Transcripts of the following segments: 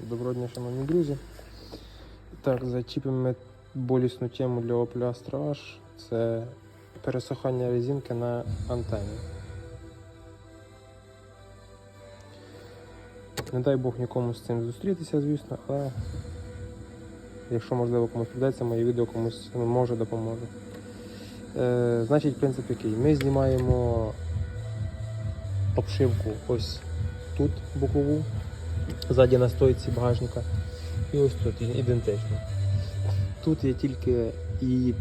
Доброго дня, шановні друзі. Так, зачіпимо болісну тему для Opel Astra H. Це пересохання резинки на антенні. Не дай Бог нікому з цим зустрітися, звісно, але якщо можливо комусь придеться, моє відео комусь може допоможе. Е, значить, принцип який? Ми знімаємо обшивку ось тут бокову, ззаді на стойці багажника. І ось тут ідентично. Тут я тільки її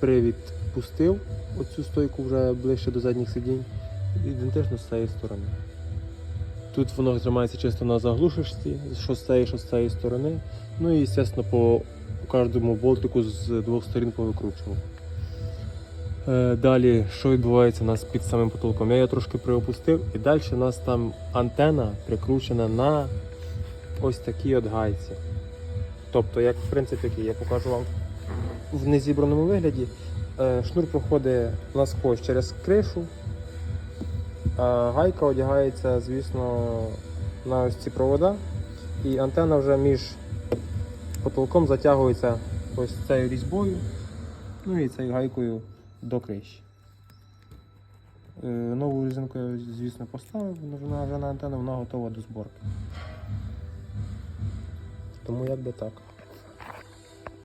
привід пустив, оцю стойку вже ближче до задніх сидінь, ідентично з цієї сторони. Тут воно тримається чисто на заглушечці, що з цієї, що з цієї сторони. Ну і, звісно, по, кожному болтику з двох сторін повикручував. Е, Далі, що відбувається у нас під самим потолком? Я її трошки приопустив, і далі у нас там антена прикручена на ось такій от гайці. Тобто, як в принципі, я покажу вам в незібраному вигляді, е, шнур проходить насквозь через кришу, а гайка одягається, звісно, на ось ці провода, і антена вже між потолком затягується ось цією різьбою, ну і цією гайкою до криші. Е, Нову різинку я, звісно, поставив, вона вже на антенну, вона готова до зборки. Тому як би так.